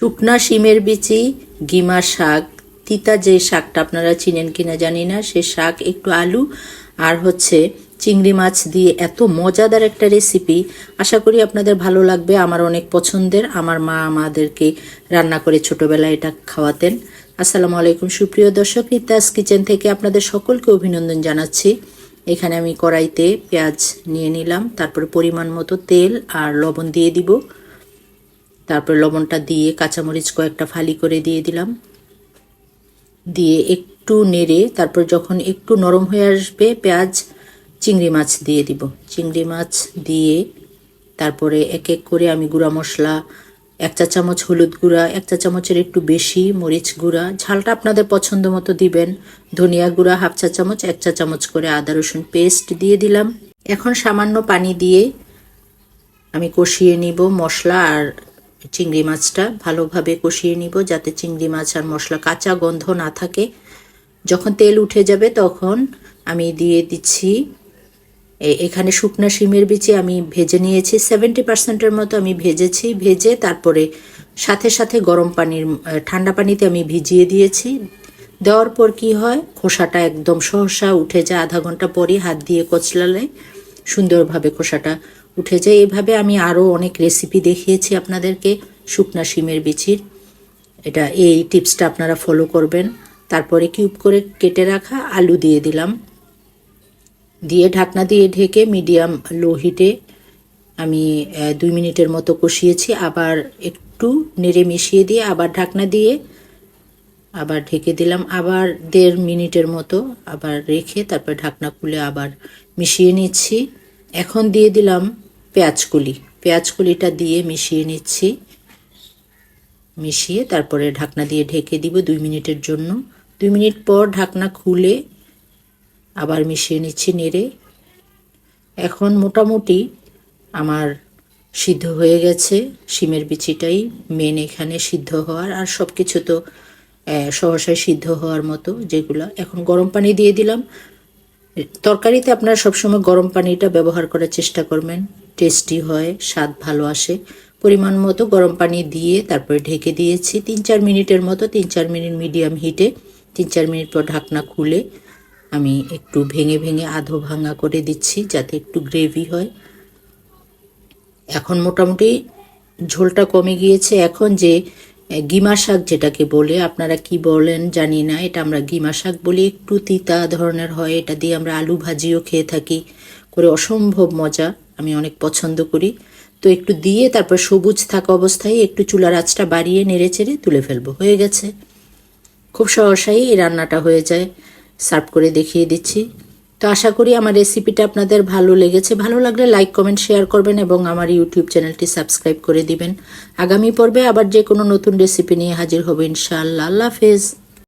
শুকনা শিমের বিচি গিমা শাক। তিতা যে শাকটা আপনারা চিনেন কিনা জানি না, সে শাক একটু আলু আর হচ্ছে চিংড়ি মাছ দিয়ে এত মজাদার একটা রেসিপি আশা করি আপনাদের ভালো লাগবে, আমার অনেক পছন্দের। আমার মা আমাদেরকে রান্না করে ছোটবেলায় এটা খাওয়াতেন। আসসালামু আলাইকুম, সুপ্রিয় দর্শক রিতাস কিচেন থেকে আপনাদের সকলকে অভিনন্দন জানাচ্ছি। এখানে আমি কড়াইতে পেঁয়াজ নিয়ে নিলাম, তারপরে পরিমাণ মতো তেল আর লবণ দিয়ে দিব। তারপর লবণটা দিয়ে কাঁচামরিচ কয়েকটা ফালি করে দিয়ে দিলাম। দিয়ে একটু নেড়ে তারপর যখন একটু নরম হয়ে আসবে পেঁয়াজ, চিংড়ি মাছ দিয়ে দিব। চিংড়ি মাছ দিয়ে তারপরে এক এক করে আমি গুঁড়া মশলা, এক চা চামচ হলুদ গুঁড়া, এক চা চামচের একটু বেশি মরিচ গুঁড়া, ঝালটা আপনাদের পছন্দ মতো দিবেন। ধনিয়া গুঁড়া হাফ চা চামচ, এক চা চামচ করে আদা, রসুন পেস্ট দিয়ে দিলাম। এখন সামান্য পানি দিয়ে আমি কষিয়ে নিব মশলা আর চিংড়ি মাছটা ভালোভাবে কষিয়ে নিব যাতে চিংড়ি মাছ আর মশলা কাঁচা গন্ধ না থাকে। যখন তেল উঠে যাবে তখন আমি দিয়ে দিচ্ছি এখানে শুকনা শিমের বিচি আমি ভেজে নিয়েছি। সেভেন্টি পার্সেন্টের মতো আমি ভেজেছি, ভেজে তারপরে সাথে সাথে গরম পানির ঠান্ডা পানিতে আমি ভিজিয়ে দিয়েছি। দেওয়ার পর কি হয়, খোসাটা একদম সহসা উঠে যায়। আধা ঘণ্টা পরই হাত দিয়ে কচলালে সুন্দরভাবে খোসাটা উঠে যায়। এভাবে আমি আরও অনেক রেসিপি দেখিয়েছি আপনাদেরকে। শুকনা শিমের বিচির। এটা এই টিপসটা আপনারা ফলো করবেন। তারপরে কিউব করে কেটে রাখা আলু দিয়ে দিলাম। দিয়ে ঢাকনা দিয়ে ঢেকে মিডিয়াম লো হিটে আমি দুই মিনিটের মতো কষিয়েছি। আবার একটু নেড়ে মিশিয়ে দিয়ে আবার ঢাকনা দিয়ে আবার ঢেকে দিলাম। আবার দেড় মিনিটের মতো আবার রেখে তারপর ঢাকনা খুলে আবার মিশিয়ে নিচ্ছি। এখন দিয়ে দিলাম পেঁয়াজকুলি। পেঁয়াজকুলিটা দিয়ে মিশিয়ে নিচ্ছি। মিশিয়ে তারপরে ঢাকনা দিয়ে ঢেকে দিব দুই মিনিটের জন্য। দুই মিনিট পর ঢাকনা খুলে আবার মিশিয়ে নিচ্ছি নেড়ে। এখন মোটামুটি আমার সিদ্ধ হয়ে গেছে। শিমের বিচিটাই মেন এখানে সিদ্ধ হওয়ার। আর সব কিছু তো সহসায় সিদ্ধ হওয়ার মতো যেগুলো। এখন গরম পানি দিয়ে দিলাম। তরকারিতে আপনারা সবসময় গরম পানিটা ব্যবহার করার চেষ্টা করবেন। টেস্টি হয়, স্বাদ ভালো আসে। পরিমাণ মতো গরম পানি দিয়ে তারপরে ঢেকে দিয়েছি। তিন চার মিনিটের মতো, তিন চার মিনিট মিডিয়াম হিটে তিন চার মিনিট পর ঢাকনা খুলে আমি একটু ভেঙে ভেঙে আধো ভাঙা করে দিচ্ছি যাতে একটু গ্রেভি হয়। এখন মোটামুটি ঝোলটা কমে গিয়েছে। এখন যে গিমা শাক যেটাকে বলে, আপনারা কি বলেন জানি না, এটা আমরা গিমা শাক বলি, একটু তিতা ধরনের হয়, এটা দিয়ে আমরা আলু ভাজিও খেয়ে থাকি, করে অসম্ভব মজা, আমি অনেক পছন্দ করি। তো একটু দিয়ে তারপর সবুজ থাকা অবস্থায় একটু চুলার আঁচটা বাড়িয়ে নেড়ে চেড়ে তুলে ফেলব, হয়ে গেছে। খুব সহসাই এই রান্নাটা হয়ে যায়, সার্ভ করে দেখিয়ে দিচ্ছি। তো আশা করি আমার রেসিপিটা আপনাদের ভালো লেগেছে। ভালো লাগলে লাইক কমেন্ট শেয়ার করবেন এবং আমার ইউটিউব চ্যানেলটি সাবস্ক্রাইব করে দিবেন। আগামী পর্বে আবার যে কোনো নতুন রেসিপি নিয়ে হাজির হবে ইনশাআল্লাহ। আল্লাহ হাফেজ।